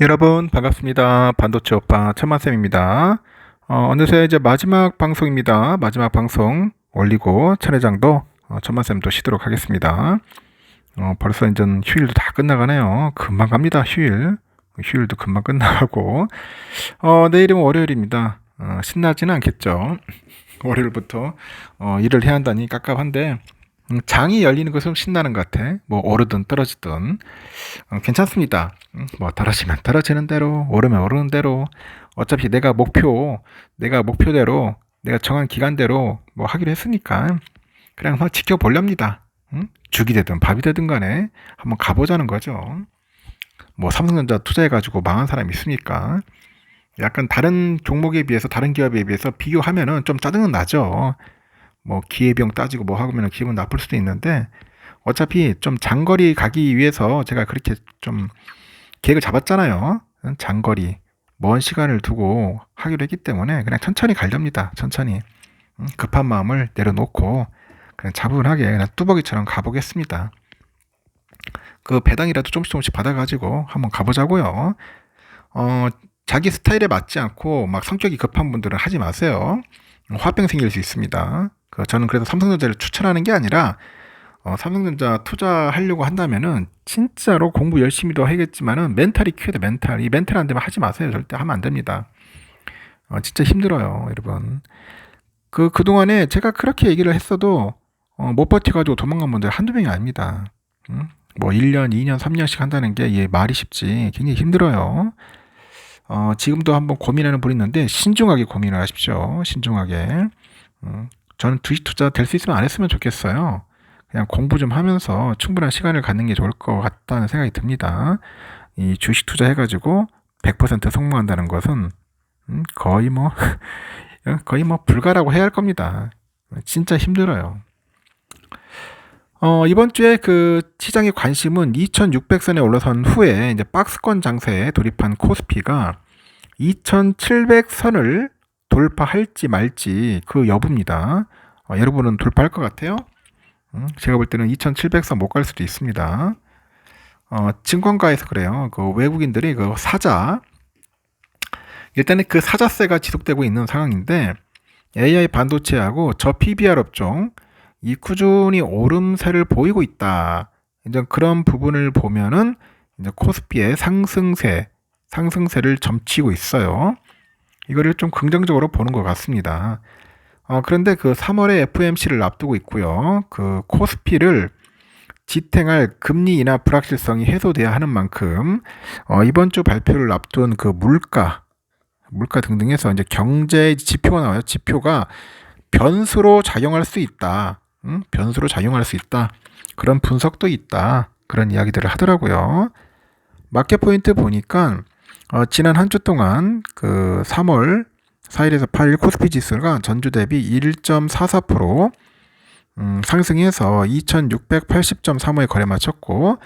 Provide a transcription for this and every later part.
여러분 반갑습니다. 반도체 오빠 천만쌤입니다. 어, 어느새 이제 마지막 방송입니다. 마지막 방송 올리고 차례장도 어, 천만쌤도 쉬도록 하겠습니다. 어, 벌써 이제 휴일도 다 끝나가네요. 금방 갑니다. 휴일. 휴일도 금방 끝나가고 어, 내일은 월요일입니다. 어, 신나지는 않겠죠. 월요일부터 어, 일을 해야 한다니 깝깝한데 음, 장이 열리는 것은 신나는 것 같아. 뭐 오르든 떨어지든 어, 괜찮습니다. 음, 뭐 떨어지면 떨어지는 대로, 오르면 오르는 대로. 어차피 내가 목표, 내가 목표대로, 내가 정한 기간대로 뭐 하기로 했으니까 그냥 한번 지켜보렵니다. 음? 죽이 되든 밥이 되든 간에 한번 가보자는 거죠. 뭐 삼성전자 투자해가지고 망한 사람이 있으니까 약간 다른 종목에 비해서 다른 기업에 비해서 비교하면은 좀 짜증은 나죠. 뭐 기회비용 따지고 뭐 하면 기분 나쁠 수도 있는데 어차피 좀 장거리 가기 위해서 제가 그렇게 좀 계획을 잡았잖아요. 장거리 먼 시간을 두고 하기로 했기 때문에 그냥 천천히 가렵니다. 천천히 음, 급한 마음을 내려놓고 그냥 차분하게 그냥 뚜벅이처럼 가보겠습니다. 그 배당이라도 조금씩 조금씩 받아가지고 한번 가보자고요. 어, 자기 스타일에 맞지 않고 막 성격이 급한 분들은 하지 마세요. 화병 생길 수 있습니다. 그 저는 그래서 삼성전자를 추천하는 게 아니라 어, 삼성전자 투자하려고 한다면은 진짜로 공부 열심히도 하겠지만은 멘탈이 돼 멘탈. 이 멘탈 안 되면 하지 마세요. 절대 하면 안 됩니다. 어, 진짜 힘들어요 여러분. 그 그 동안에 제가 그렇게 얘기를 했어도 어, 못 버텨가지고 도망간 분들 한두 명이 아닙니다. 음? 뭐 1년 2년 3년씩 한다는 게 예, 말이 쉽지. 굉장히 힘들어요. 어, 지금도 한번 고민하는 분이 있는데 신중하게 고민을 하십시오. 신중하게. 음, 저는 주식 투자 될 수 있으면 안 했으면 좋겠어요 그냥 공부 좀 하면서 충분한 시간을 갖는 게 좋을 것 같다는 생각이 듭니다. 이 주식 투자 해가지고 100% 성공한다는 것은 음, 거의 뭐 거의 뭐 불가라고 해야 할 겁니다. 진짜 힘들어요. 어, 이번 주에 그 시장의 관심은 2600선에 올라선 후에 이제 박스권 장세에 돌입한 코스피가 2700선을 돌파할지 말지 그 여부입니다. 어, 여러분은 돌파할 것 같아요? 제가 볼 때는 2,700선 못 갈 수도 있습니다. 어, 증권가에서 그래요. 그 외국인들이 그 사자 일단은 그 사자세가 지속되고 있는 상황인데 AI 반도체하고 저 PBR 업종 이 꾸준히 오름세를 보이고 있다. 이제 그런 부분을 보면은 이제 코스피의 상승세, 상승세를 점치고 있어요. 이거를 좀 긍정적으로 보는 것 같습니다. 어, 그런데 그 3월에 FMC를 앞두고 있고요. 그 코스피를 지탱할 금리 인하 불확실성이 해소돼야 하는 만큼 어, 이번 주 발표를 앞둔 그 물가, 물가 등등에서 이제 경제 지표가 나와요. 지표가 변수로 작용할 수 있다. 음? 변수로 작용할 수 있다. 그런 분석도 있다. 그런 이야기들을 하더라고요. 마켓 포인트 보니까 어, 지난 한 주 동안 그 3월 4일에서 8일 코스피 지수가 전주 대비 1.44% 음, 상승해서 2680.35에 거래 마쳤고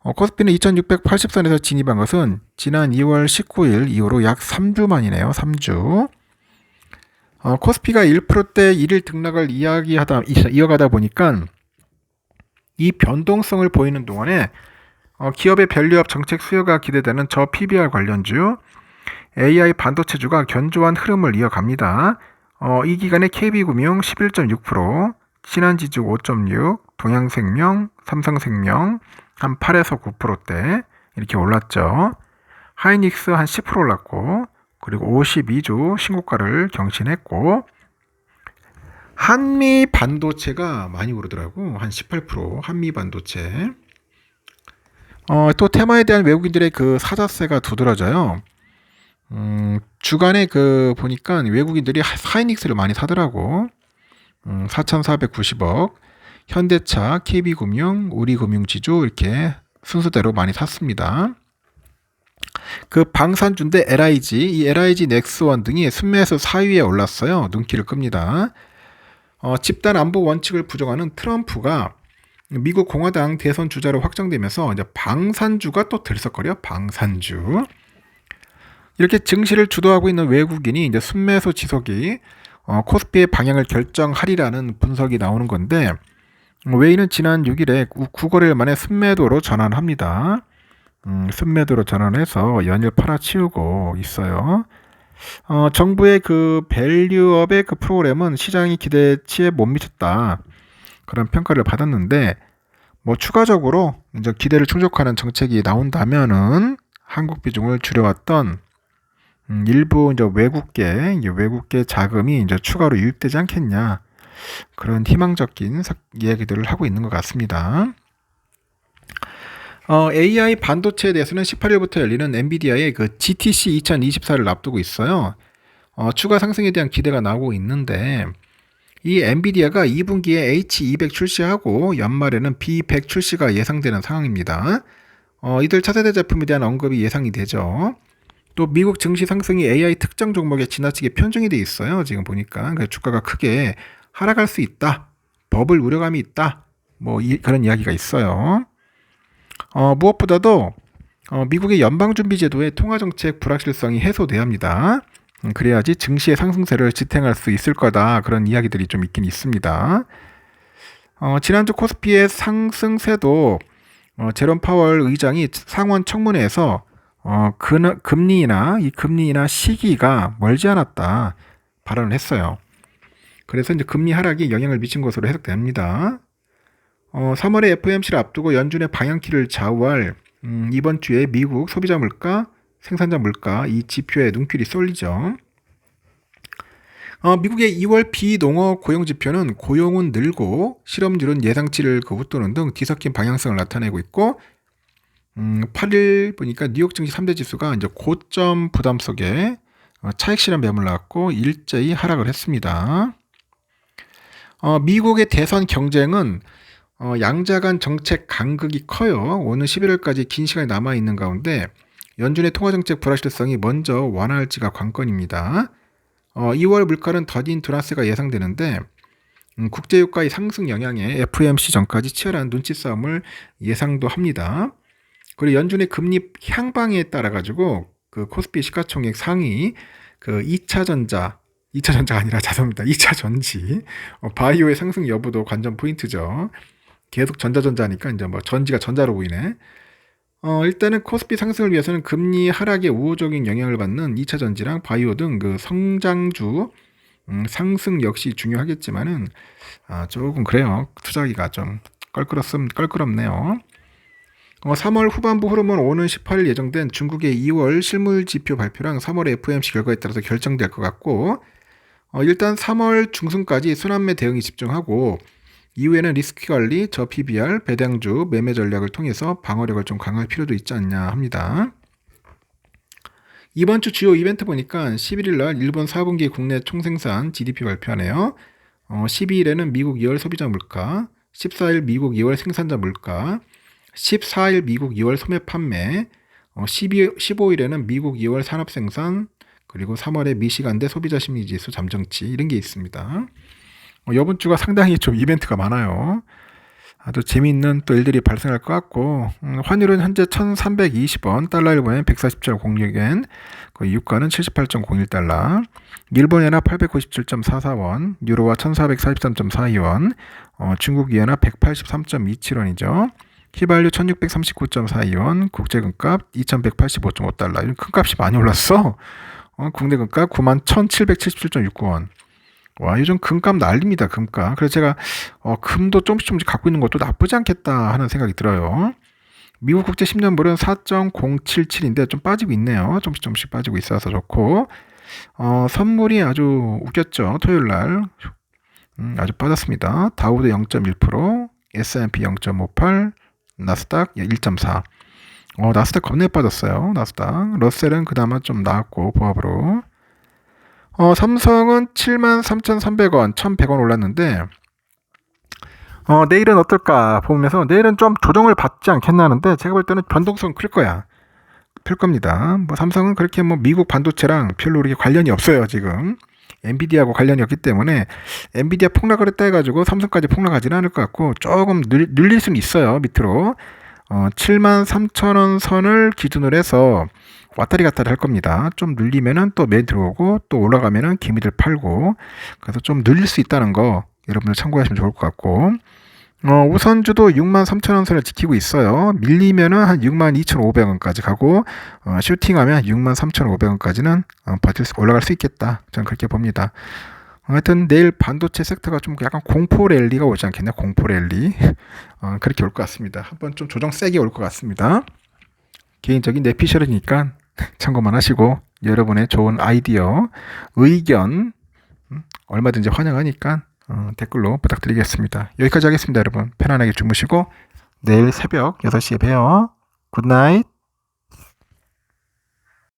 어, 코스피는 2680선에서 진입한 것은 지난 2월 19일 이후로 약 3주 만이네요. 3주. 어, 코스피가 1%대 1일 등락을 이야기하다 이어가다 보니까 이 변동성을 보이는 동안에 어, 기업의 밸류업 정책 수요가 기대되는 저 PBR 관련주 AI 반도체주가 견조한 흐름을 이어갑니다. 어, 이 기간에 KB금융 11.6%, 신한지주 5.6, 동양생명, 삼성생명 한 8에서 9%대 이렇게 올랐죠. 하이닉스 한 10% 올랐고 그리고 52주 신고가를 경신했고 한미 반도체가 많이 오르더라고 한 18% 한미 반도체 어, 또 테마에 대한 외국인들의 그 사자세가 두드러져요. 음, 주간에 그 보니까 외국인들이 하이닉스를 많이 사더라고. 음, 4,490억. 현대차, KB금융, 우리금융지주 이렇게 순서대로 많이 샀습니다. 그 방산주인데 LIG, 이 LIG 넥스원 등이 순매수 4위에 올랐어요. 눈길을 끕니다. 어, 집단 안보 원칙을 부정하는 트럼프가 미국 공화당 대선 주자로 확정되면서 이제 방산주가 또 들썩거려 방산주. 이렇게 증시를 주도하고 있는 외국인이 이제 순매수 지속이 어, 코스피의 방향을 결정하리라는 분석이 나오는 건데 웨이는 지난 6일에 9거래일 만에 순매도로 전환합니다. 음, 순매도로 전환해서 연일 팔아치우고 있어요. 어, 정부의 그 밸류업의 그 프로그램은 시장이 기대치에 못 미쳤다. 그런 평가를 받았는데 뭐 추가적으로 이제 기대를 충족하는 정책이 나온다면은 한국 비중을 줄여왔던 음, 일부 이제 외국계 이제 외국계 자금이 이제 추가로 유입되지 않겠냐 그런 희망적인 이야기들을 하고 있는 것 같습니다. 어, AI 반도체에 대해서는 18일부터 열리는 엔비디아의 그 GTC 2024를 앞두고 있어요. 어, 추가 상승에 대한 기대가 나오고 있는데 이 엔비디아가 2분기에 H200 출시하고 연말에는 B100 출시가 예상되는 상황입니다. 어, 이들 차세대 제품에 대한 언급이 예상이 되죠. 또 미국 증시 상승이 AI 특정 종목에 지나치게 편중이 돼 있어요. 지금 보니까 그 주가가 크게 하락할 수 있다. 버블 우려감이 있다. 뭐 이, 그런 이야기가 있어요. 어, 무엇보다도 어, 미국의 연방준비제도의 통화정책 불확실성이 해소돼야 합니다. 음, 그래야지 증시의 상승세를 지탱할 수 있을 거다. 그런 이야기들이 좀 있긴 있습니다. 어, 지난주 코스피의 상승세도 어, 제롬 파월 의장이 상원 청문회에서 어, 그, 금리나 이 금리나 시기가 멀지 않았다 발언을 했어요. 그래서 이제 금리 하락이 영향을 미친 것으로 해석됩니다. 어, 3월에 FOMC를 앞두고 연준의 방향키를 좌우할 음, 이번 주에 미국 소비자 물가, 생산자 물가 이 지표에 눈길이 쏠리죠. 어, 미국의 2월 비농업 고용 지표는 고용은 늘고 실업률은 예상치를 거부도는 등 뒤섞인 방향성을 나타내고 있고 음, 8일 보니까 뉴욕 증시 3대 지수가 이제 고점 부담 속에 어, 차익 실현 매물 나왔고 일제히 하락을 했습니다. 어, 미국의 대선 경쟁은 어, 양자 간 정책 간극이 커요. 오는 11월까지 긴 시간이 남아 있는 가운데 연준의 통화 정책 불확실성이 먼저 완화할지가 관건입니다. 어, 2월 물가는 더딘 드라스가 예상되는데 음, 국제유가의 상승 영향에 FOMC 전까지 치열한 눈치 싸움을 예상도 합니다. 그리고 연준의 금리 향방에 따라 가지고 그 코스피 시가총액 상위 그 2차 전자 2차 전자가 아니라 자동입니다. 2차 전지 어, 바이오의 상승 여부도 관전 포인트죠. 계속 전자전자니까 이제 뭐 전지가 전자로 보이네. 어, 일단은 코스피 상승을 위해서는 금리 하락에 우호적인 영향을 받는 2차 전지랑 바이오 등 그 성장주 음, 상승 역시 중요하겠지만은 아, 조금 그래요. 투자하기가 좀 껄끄럽음 껄끄럽네요. 어, 3월 후반부 흐름은 오는 18일 예정된 중국의 2월 실물 지표 발표랑 3월 FOMC 결과에 따라서 결정될 것 같고 어, 일단 3월 중순까지 순환매 대응이 집중하고 이후에는 리스크 관리, 저 PBR, 배당주, 매매 전략을 통해서 방어력을 좀 강화할 필요도 있지 않냐 합니다. 이번 주 주요 이벤트 보니까 11일 날 일본 4분기 국내 총생산 GDP 발표하네요. 어, 12일에는 미국 2월 소비자 물가, 14일 미국 2월 생산자 물가, 14일 미국 2월 소매 판매, 어, 12, 15일에는 미국 2월 산업 생산, 그리고 3월에 미시간대 소비자 심리 지수 잠정치 이런 게 있습니다. 어, 이번 주가 상당히 좀 이벤트가 많아요. 아주 재미있는 또 일들이 발생할 것 같고 음, 환율은 현재 1320원, 달러 일본엔 147.06엔, 그 유가는 78.01달러, 일본 엔화 897.44원, 유로화 1443.42원, 어, 중국 이엔화 183.27원이죠. 휘발유 1639.42원, 국제금값 2185.5달러. 큰 값이 많이 올랐어. 어, 국내 금값 91,777.69원. 와, 요즘 금값 난립니다, 금값. 그래서 제가, 어, 금도 조금씩 조금씩 갖고 있는 것도 나쁘지 않겠다 하는 생각이 들어요. 미국 국제 10년물은 4.077인데 좀 빠지고 있네요. 조금씩 조금씩 빠지고 있어서 좋고, 어, 선물이 아주 웃겼죠. 토요일 날. 음, 아주 빠졌습니다. 다우드 0.1%, S&P 0.58, 나스닥 1.4. 어, 나스닥 겁내 빠졌어요. 나스닥. 러셀은 그나마 좀 나았고, 보합으로. 어, 삼성은 73,300원, 1,100원 올랐는데, 어, 내일은 어떨까 보면서 내일은 좀 조정을 받지 않겠나 하는데, 제가 볼 때는 변동성 클 거야. 클 겁니다. 뭐 삼성은 그렇게 뭐 미국 반도체랑 별로 그렇게 관련이 없어요, 지금. 엔비디아하고 관련이 없기 때문에 엔비디아 폭락을 했다 해가지고 삼성까지 폭락하지는 않을 것 같고 조금 늘, 늘릴 수는 있어요 밑으로 어, 7만 3천 원 선을 기준으로 해서 왔다리 갔다리 할 겁니다. 좀 늘리면은 또매 들어오고 또 올라가면은 기미들 팔고 그래서 좀 늘릴 수 있다는 거 여러분들 참고하시면 좋을 것 같고 어, 우선주도 63,000원 선을 지키고 있어요. 밀리면은 한 62,500원까지 가고 어, 슈팅하면 63,500원까지는 어, 버틸 수, 올라갈 수 있겠다. 저는 그렇게 봅니다. 하여튼 내일 반도체 섹터가 좀 약간 공포 랠리가 오지 않겠냐? 공포 랠리. 어, 그렇게 올 것 같습니다. 한번 좀 조정 세게 올 것 같습니다. 개인적인 내피셜이니까 참고만 하시고 여러분의 좋은 아이디어, 의견 음, 얼마든지 환영하니까 어, 댓글로 부탁드리겠습니다. 여기까지 하겠습니다, 여러분. 편안하게 주무시고 내일 새벽 6시에 봬요. 굿나잇.